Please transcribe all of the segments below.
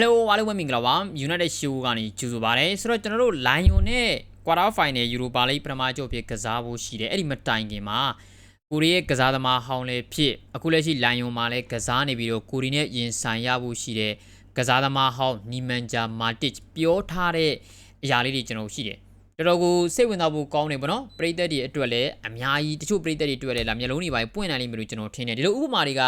Hello အားလုံးပဲမင်္ဂလာပါ United Show ကနေကြိုဆိုပါရစေဆိုတော့ကျွန်တော်တို့ Lion နဲ့ Quarter Final Europa League ပထမကြိုဖြစ်ကစားဖို့ရှိတယ်အဲ့ဒီမတိုင်ခင်မှာကိုရီးရဲ့ကစားသမားဟောင်းလည်းဖြစ်အခုလက်ရှိ Lion မှာလည်းကစားနေပြီးတော့ကိုရီးနဲ့ရင်ဆိုင်ရဖို့ရှိတဲ့ကစားသမားဟောင်းနီမန်ဂျာမာတစ်ပြောထားတဲ့အရာလေးတွေကျွန်တော်ရှိတယ်တော်တော်ကိုစိတ်ဝင်စားဖို့ကောင်းတယ်ပေါ့နော်ပရိသတ်တွေအတွက်လည်းအများကြီးတချို့ပရိသတ်တွေအတွက်လည်းလာမျိုးလုံးတွေပိုင်းပွင့်နိုင်လိမ့်မယ်လို့ကျွန်တော်ထင်တယ်ဒီလိုဥပမာတွေက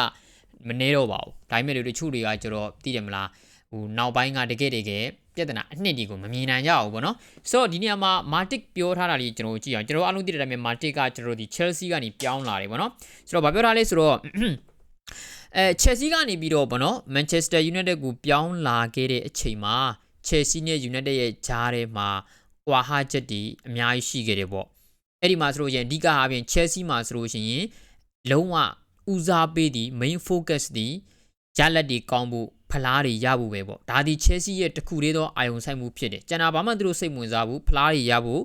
မနေတော့ပါဘူးဒါပေမဲ့လို့တချို့တွေကကျွန်တော်သိတယ်မလား ဟိုနောက်ပိုင်းကတကယ်တကယ်ပြဿနာအနှစ်တွေကိုမမြင်နိုင်ကြဘူးပေါ့နော်ဆိုတော့ဒီနေရာမှာမာတစ်ပြောထားတာလေးကျွန်တော်ကြည့်အောင်ကျွန်တော်အားလုံးသိတဲ့အတိုင်းပဲမာတစ်ကကျွန်တော်ဒီ Chelsea ကနေပြောင်းလာတယ်ပေါ့နော်ဆိုတော့ဗာပြောထားလဲဆိုတော့အဲ Chelsea ကနေပြီးတော့ပေါ့နော် Manchester United ကိုပြောင်းလာခဲ့တဲ့အချိန်မှာ Chelsea နဲ့ United ရဲ့ဂျားထဲမှာကွာဟချက်တီအများကြီးရှိခဲ့တယ်ပေါ့အဲ့ဒီမှာဆိုလို့ရှိရင်အဓိကအားဖြင့် Chelsea မှာဆိုလို့ရှိရင်လုံးဝဦးစားပေးသည့် main focus ဒီရလက်တွေကောင်းဖို့ ဖလားတွေရဖို့ပဲပေါ့ဒါဒီ Chelsea ရဲ့တခုလေးသောအာယုံဆိုင်မှုဖြစ်တယ်ကျန်တာဘာမှသူတို့စိတ်ဝင်စားဘူးဖလားတွေရဖို့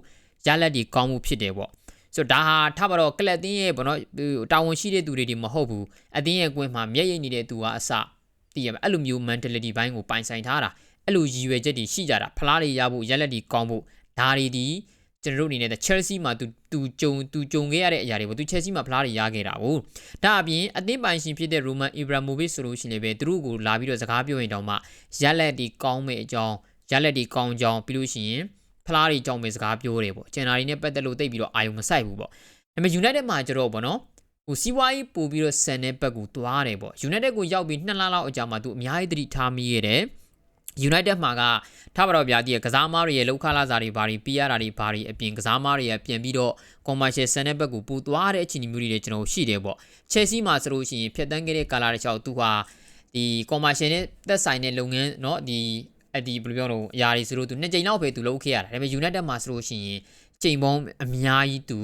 ရလက်တွေကောင်းမှုဖြစ်တယ်ပေါ့ဆိုတော့ဒါဟာထားပါတော့ကလပ်တင်းရဲ့ဘောနော်တာဝန်ရှိတဲ့သူတွေဒီမဟုတ်ဘူးအတင်းရဲ့ကွင်းမှာမျက်ရည်နေတဲ့သူကအစတည်ရမယ်အဲ့လိုမျိုး mentality ဘိုင်းကိုပိုင်ဆိုင်ထားတာအဲ့လိုရည်ရွယ်ချက်တွေရှိကြတာဖလားတွေရဖို့ရက်လက်တွေကောင်းဖို့ဒါတွေဒီ ကျွန်တော်တို့အနေနဲ့ Chelsea မှာသူသူကြုံသူကြုံခဲ့ရတဲ့အရာတွေပေါ့သူ Chelsea မှာဖလားတွေရခဲ့တာကိုဒါအပြင်အသင်းပိုင်ရှင်ဖြစ်တဲ့ Roman Ibrahimovic ဆိုလို့ရှိရင်လည်းသူတို့ကိုလာပြီးတော့စကားပြောရင်တောင်မှရက်လက်တွေကောင်းမဲ့အကြောင်းရက်လက်တွေကောင်းကြောင်းပြီးလို့ရှိရင်ဖလားတွေကြောင်းပဲစကားပြောတယ်ပေါ့ကျန်တာတွေနဲ့ပတ်သက်လို့တိတ်ပြီးတော့အာယုံမဆိုင်ဘူးပေါ့ဒါပေမဲ့ United မှာကျတော့ဗောနော်ဟိုစီးပွားရေးပို့ပြီးတော့ဆန်တဲ့ဘက်ကိုသွားတယ်ပေါ့ United ကိုရောက်ပြီး2လလောက်အကြာမှာသူအများကြီးသတိထားမိရတယ် United မှာကထားပါတော့ဗျာဒီကစားမားတွေရဲ့လောက်ခလာစာတွေဘာတွေပြရတာတွေဘာတွေအပြင်ကစားမားတွေရဲ့ပြန်ပြီးတော့ commercial ဆန်တဲ့ဘက်ကိုပူသွားတဲ့အခြေအနေမျိုးတွေလည်းကျွန်တော်ရှိတယ်ပေါ့ Chelsea မှာဆိုလို့ရှိရင်ဖြတ်တန်းခဲ့တဲ့ကာလာတစ်ချောက်သူဟာဒီ commercial နဲ့သက်ဆိုင်တဲ့လုပ်ငန်းเนาะဒီအဒီဘယ်လိုပြောလို့အရာတွေဆိုလို့သူနှစ်ကြိမ်လောက်ပဲသူလုပ်ခဲ့ရတာဒါပေမဲ့ United မှာဆိုလို့ရှိရင်ချိန်ပေါင်းအများကြီးသူ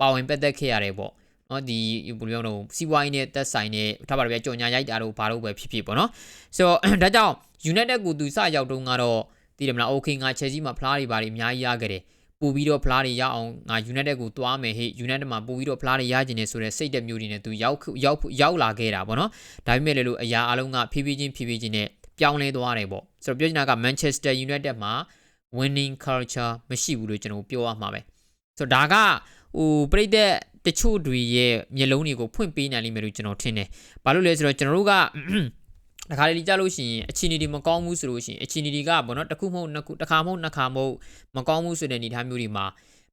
ပါဝင်ပတ်သက်ခဲ့ရတယ်ပေါ့ နော်ဒီဘယ်လိုပြောလို့စီးပွားရေးနဲ့သက်ဆိုင်တဲ့ထားပါတော့ဗျာကြော်ညာရိုက်တာတို့ဘာလို့ပဲဖြစ်ဖြစ်ပေါ့နော်ဆိုတော့ဒါကြောင့် United ကိုသူစရောက်တုန်းကတော့တည်တယ်မလား okay ငါ Chelsea မှာဖလားတွေဘာတွေအများကြီးရခဲ့တယ်ပို့ပြီးတော့ဖလားတွေရအောင်ငါ United ကိုသွားမယ်ဟေ့ United မှာပို့ပြီးတော့ဖလားတွေရကျင်နေဆိုတဲ့စိတ်တက်မျိုးတွေနဲ့သူရောက်ရောက်ရောက်လာခဲ့တာပေါ့နော်ဒါပေမဲ့လည်းလို့အရာအလုံးကဖြည်းဖြည်းချင်းဖြည်းဖြည်းချင်းနဲ့ပြောင်းလဲသွားတယ်ပေါ့ဆိုတော့ပြောချင်တာက Manchester United မှာ winning culture မရှိဘူးလို့ကျွန်တော်ပြောရမှာပဲဆိုတော့ဒါကဟိုပြိသက် တချို့တွေရဲ့မျက်လုံးတွေကိုဖွင့်ပေးနိုင်လိမ့်မယ်လို့ကျွန်တော်ထင်တယ်။ဘာလို့လဲဆိုတော့ကျွန်တော်တို့ကတခါလေကြားလို့ရှိရင်အချင်းတွေမကောင်းဘူးဆိုလို့ရှိရင်အချင်းတွေကဘောနော်တစ်ခုမဟုတ်နှစ်ခုတစ်ခါမဟုတ်နှစ်ခါမဟုတ်မကောင်းဘူးဆိုတဲ့အနေအထားမျိုးတွေမှာ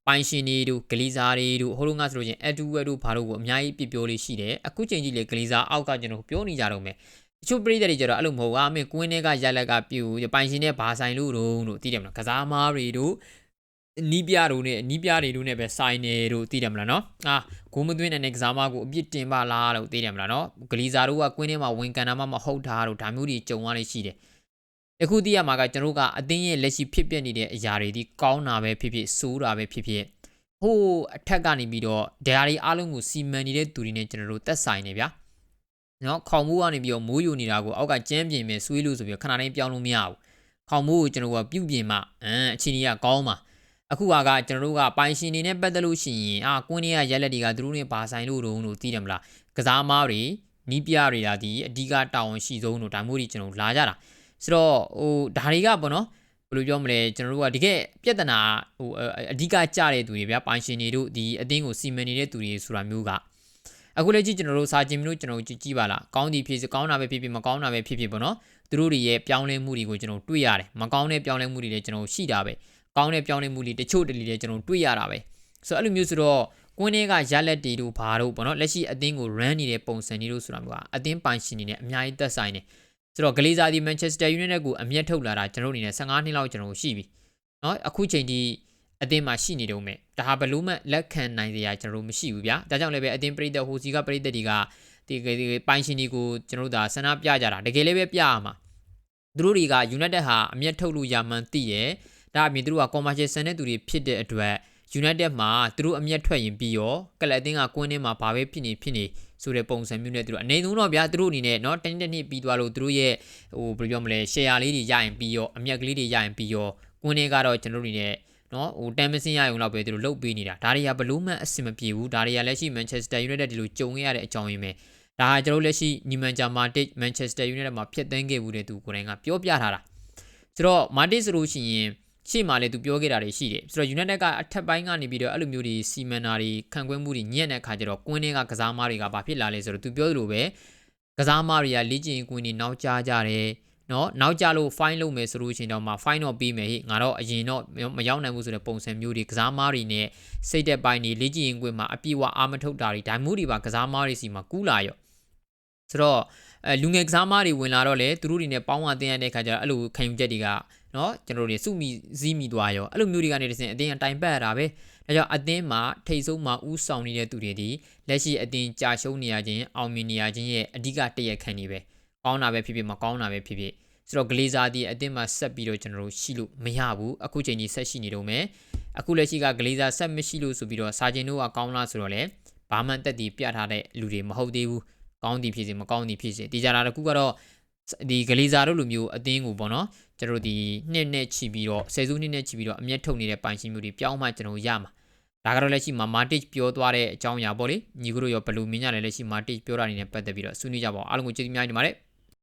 ပိုင်ရှင်တွေတို့ဂလီဇာတွေတို့ဟိုလိုငါဆိုလို့ရှိရင်အတူအတူဘာလို့ကိုအများကြီးပြပြောလေးရှိတယ်အခုချိန်ကြီးလေဂလီဇာအောက်ကကျွန်တော်ပြောနေကြတော့မယ်တချို့ပြည်သက်တွေကျတော့အဲ့လိုမဟုတ်ဘူးအမေကွင်းထဲကရက်လက်ကပြူပိုင်ရှင်နဲ့ဘာဆိုင်လို့တော့လို့သိတယ်မလားကစားမားတွေတို့ နီးပြတို့နဲ့နီးပြတွေတို့နဲ့ပဲဆိုင်နေတို့သိတယ်မလားနော်အာဂိုးမသွင်းတဲ့ကစားမကိုအပြစ်တင်ပါလားလို့သိတယ်မလားနော်ဂလီဇာတို့ကကွင်းထဲမှာဝင်ကန်တာမှမဟုတ်တာတို့ဒါမျိုးတွေကြုံရလေးရှိတယ်အခုသိရမှာကကျွန်တော်တို့ကအသင်းရဲ့လက်ရှိဖြစ်ပျက်နေတဲ့အရာတွေဒီကောင်းတာပဲဖြစ်ဖြစ်ဆိုးတာပဲဖြစ်ဖြစ်ဟိုးအထက်ကနေပြီးတော့ဒရာတွေအားလုံးကိုစီမံနေတဲ့သူတွေနဲ့ကျွန်တော်တို့သက်ဆိုင်နေဗျာနော်ခေါင်မိုးကနေပြီးတော့မိုးယူနေတာကိုအောက်ကကျန်းပြင်မယ်ဆွေးလို့ဆိုပြီးခဏတိုင်းပြောင်းလို့မရဘူးခေါင်မိုးကိုကျွန်တော်ကပြုတ်ပြင်မှအမ်အချင်းကြီးကကောင်းပါ အခုကကျွန်တော်တို့ကပိုင်ရှင်နေနဲ့ပတ်သက်လို့ရှိရင်အာကွင်းတွေကရက်လက်တွေကသူတို့နဲ့ပါဆိုင်လို့တုံးလို့သိတယ်မလားကစားမားတွေနီးပြတွေကဒီအဓိကတာဝန်ရှိဆုံးလို့ဒါမျိုးတွေကျွန်တော်လာကြတာဆိုတော့ဟိုဒါတွေကပေါ့နော်ဘယ်လိုပြောမလဲကျွန်တော်တို့ကတကယ်ပြဿနာဟိုအဓိကကြတဲ့သူတွေဗျာပိုင်ရှင်တွေတို့ဒီအသင်းကိုစီမံနေတဲ့သူတွေဆိုတာမျိုးကအခုလည်းကြည့်ကျွန်တော်တို့စာကျင်မျိုးကျွန်တော်ကြည့်ကြည့်ပါလားကောင်းသည်ဖြစ်စေကောင်းတာပဲဖြစ်ဖြစ်မကောင်းတာပဲဖြစ်ဖြစ်ပေါ့နော်သူတို့တွေရဲ့ပြောင်းလဲမှုတွေကိုကျွန်တော်တွေ့ရတယ်မကောင်းတဲ့ပြောင်းလဲမှုတွေလည်းကျွန်တော်ရှိတာပဲ ကောင်းတဲ့ပြောင်းလဲမှုတွေတချို့တလီတွေကျွန်တော်တွေ့ရတာပဲဆိုတော့အဲ့လိုမျိုးဆိုတော့ကွင်းထဲကရက်လက်တီတို့ဘာတို့ပေါ့နော်လက်ရှိအသင်းကို run နေတဲ့ပုံစံမျိုးဆိုတာမျိုးကအသင်းပိုင်ရှင်နေနဲ့အများကြီးသက်ဆိုင်နေဆိုတော့ဂလီဇာဒီမန်ချက်စတာယူနိုက်တက်ကိုအမျက်ထုတ်လာတာကျွန်တော်အနေနဲ့15နှစ်လောက်ကျွန်တော်ရှိပြီเนาะအခုချိန်ဒီအသင်းမှာရှိနေတော့မယ်ဒါဟာဘလို့မှလက်ခံနိုင်စရာကျွန်တော်တို့မရှိဘူးဗျာဒါကြောင့်လည်းပဲအသင်းပရိသတ်ဟိုစီကပရိသတ်တွေကဒီပိုင်ရှင်တွေကိုကျွန်တော်တို့ဒါဆန္ဒပြကြတာတကယ်လည်းပဲပြရမှာသူတို့တွေက United ဟာအမျက်ထုတ်လို့ရမှန်းသိတယ် ဒါအပြင်သူတို့က commercial ဆန်တဲ့သူတွေဖြစ်တဲ့အတွက် United မှာသူတို့အမျက်ထွက်ရင်ပြီးရောကလပ်အသင်းကကွင်းထဲမှာဘာပဲဖြစ်နေဖြစ်နေဆိုတဲ့ပုံစံမျိုးနဲ့သူတို့အနေဆုံးတော့ဗျာသူတို့အနေနဲ့เนาะတနေ့တစ်နေ့ပြီးသွားလို့သူတို့ရဲ့ဟိုဘယ်လိုပြောမလဲ share လေးတွေရရင်ပြီးရောအမျက်ကလေးတွေရရင်ပြီးရောကွင်းထဲကတော့ကျွန်တော်တို့အနေနဲ့နော်ဟိုတမ်မစင်းရရုံလောက်ပဲသူတို့လုတ်ပေးနေတာဒါတွေကဘလို့မှအဆင်မပြေဘူးဒါတွေကလက်ရှိ Manchester United ဒီလိုကြုံခဲ့ရတဲ့အကြောင်းရင်းပဲဒါကကျွန်တော်လက်ရှိညီမန်ဂျာမာတစ် Manchester United မှာဖြစ်သန်းခဲ့ဘူးတဲ့သူကိုယ်တိုင်ကပြောပြထားတာ ဆိုတော့ Matic ဆိုလို့ရှိရင် ရှေ့မှာလည်းသူပြောခဲ့တာတွေရှိတယ်ဆိုတော့ United ကအထက်ပိုင်းကနေပြီးတော့အဲ့လိုမျိုးတွေစီမံတာတွေခံကွင်းမှုတွေညံ့တဲ့ခါကျတော့ကွင်းတွေကကစားမားတွေကဘာဖြစ်လာလဲဆိုတော့သူပြောသလိုပဲကစားမားတွေကလေ့ကျင့်ကွင်းတွေနောက်ကျကြတယ်နော်နောက်ကျလို့ fine လုပ်မယ်ဆိုလို့ရှိရင်တော့မှ fine တော့ပြီးမယ်ဟိငါတော့အရင်တော့မရောက်နိုင်ဘူးဆိုတဲ့ပုံစံမျိုးတွေကစားမားတွေနဲ့စိတ်သက်ပိုင်းတွေလေ့ကျင့်ကွင်းမှာအပြည့်အဝအာမထုတ်တာတွေဒါမျိုးတွေပါကစားမားတွေစီမှာကူးလာရောဆိုတော့အဲလူငယ်ကစားမားတွေဝင်လာတော့လေသူတို့တွေနဲ့ပေါင်းအသင်းရတဲ့ခါကျတော့အဲ့လိုခံယူချက်တွေက နော်ကျွန်တော်တို့တွေစုမိစည်းမိသွားရောအဲ့လိုမျိုးတွေကနေတစင်အတင်းအတိုင်ပတ်ရတာပဲဒါကြောင့်အသင်းမှာထိတ်ဆုံးမှာဥဆောင်နေတဲ့သူတွေဒီလက်ရှိအသင်းကြာရှုံးနေရခြင်းအောင်မြင်နေရခြင်းရဲ့အဓိကတရက်ခံနေပဲကောင်းတာပဲဖြစ်ဖြစ်မကောင်းတာပဲဖြစ်ဖြစ်ဆိုတော့ဂလေးစားဒီအသင်းမှာဆက်ပြီးတော့ကျွန်တော်တို့ရှိလို့မရဘူးအခုချိန်ကြီးဆက်ရှိနေတော့မယ်အခုလက်ရှိကဂလေးစားဆက်မရှိလို့ဆိုပြီးတော့စာချင်းတို့ကကောင်းလားဆိုတော့လေဘာမှတက်တည်ပြထားတဲ့လူတွေမဟုတ်သေးဘူးကောင်းသည်ဖြစ်စေမကောင်းသည်ဖြစ်စေဒီကြတာတခုကတော့ ဒီဂလေးစားတို့လိုမျိုးအသင်းကိုပေါ့နော်ကျွန်တော်တို့ဒီနှစ်နဲ့ချီပြီးတော့ဆယ်စုနှစ်နဲ့ချီပြီးတော့အမျက်ထုတ်နေတဲ့ပိုင်ရှင်မျိုးတွေပြောင်းမှကျွန်တော်ရမှာဒါကတော့လက်ရှိမှာ Matic ပြောသွားတဲ့အကြောင်းအရာပေါ့လေညီကတို့ရောဘယ်လိုမြင်ကြလဲလက်ရှိ Matic ပြောတာနေနဲ့ပတ်သက်ပြီးတော့ဆွေးနွေးကြပါအောင်အားလုံးကိုကျေးဇူးများတင်ပါတယ်